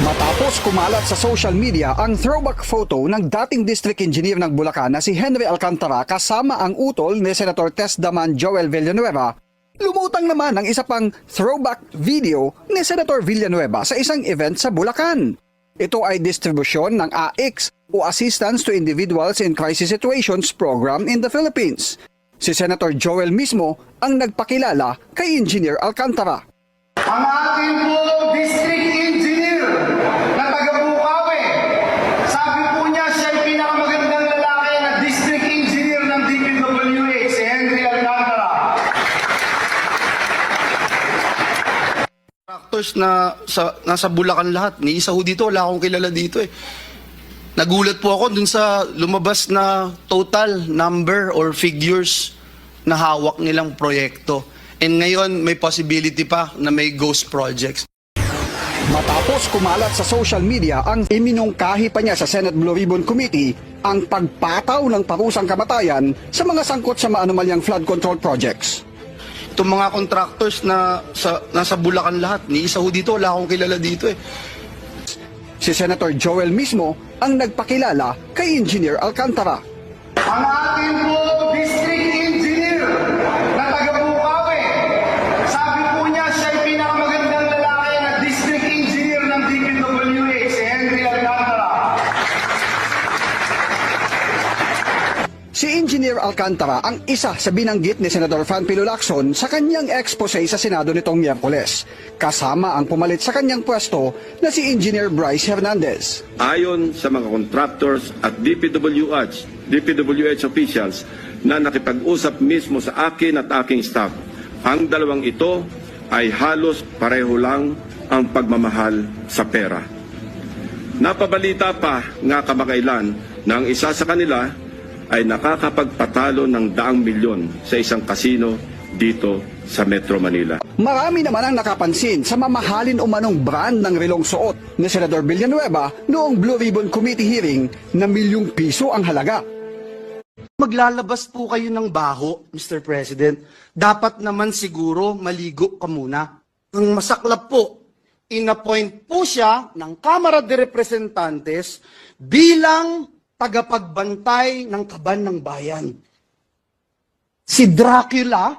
Matapos kumalat sa social media ang throwback photo ng dating district engineer ng Bulacan na si Henry Alcantara kasama ang utol ni Senator Tess Daman Joel Villanueva, lumutang naman ang isa pang throwback video ni Senator Villanueva sa isang event sa Bulacan. Ito ay distribusyon ng AIX o Assistance to Individuals in Crisis Situations program in the Philippines. Si Senator Joel mismo ang nagpakilala kay Engineer Alcantara. Ang ating po district engineer na taga Bukawi. Sabi po niya siya ay pinakamagandang lalaki na district engineer ng DPWH, si Henry Alcantara. Actors na sa, nasa Bulacan lahat. Ni isa ho dito, wala akong kilala dito eh. Nagulat po ako dun sa lumabas na total number or figures na hawak nilang proyekto. And ngayon, may possibility pa na may ghost projects. Matapos kumalat sa social media ang iminungkahi pa niya sa Senate Blue Ribbon Committee ang pagpataw ng parusang kamatayan sa mga sangkot sa maanumalyang flood control projects. Itong mga contractors na sa, nasa Bulacan lahat. Ni isa ho dito, wala akong kilala dito eh. Si Senator Joel mismo ang nagpakilala kay Engineer Alcantara. Ang ating po district Engineer Alcantara ang isa sa binanggit ni Senador Fanpilo Lacson sa kanyang expose sa Senado nitong Miyerkules, kasama ang pumalit sa kanyang pwesto na si Engineer Bryce Hernandez. Ayon sa mga contractors at DPWH, DPWH officials na nakipag-usap mismo sa akin at aking staff, ang dalawang ito ay halos pareho lang ang pagmamahal sa pera. Napabalita pa nga kamakailan ang isa sa kanila ay nakakapagpatalo ng daang milyon sa isang kasino dito sa Metro Manila. Marami naman ang nakapansin sa mamahalin umanong brand ng relong suot ni Senador Villanueva noong Blue Ribbon Committee hearing na milyong piso ang halaga. Maglalabas po kayo ng baho, Mr. President. Dapat naman siguro maligo ka muna. Ang masaklap po, inappoint po siya ng Kamara de Representantes bilang tagapagbantay ng kaban ng bayan. Si Dracula,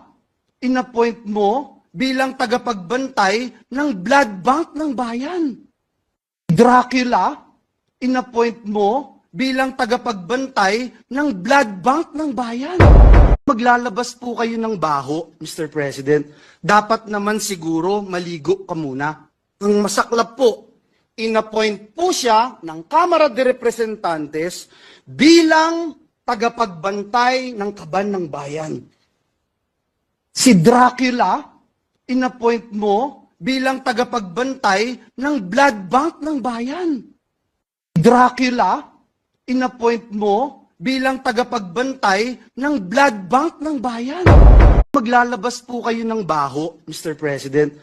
inappoint mo bilang tagapagbantay ng blood bank ng bayan. Dracula, inappoint mo bilang tagapagbantay ng blood bank ng bayan. Maglalabas po kayo ng baho, Mr. President. Dapat naman siguro maligo ka muna. Ang masaklap po, inappoint po siya ng Kamara de Representantes bilang tagapagbantay ng kaban ng bayan. Si Dracula, inappoint mo bilang tagapagbantay ng blood bank ng bayan. Dracula, inappoint mo bilang tagapagbantay ng blood bank ng bayan. Maglalabas po kayo ng baho, Mr. President.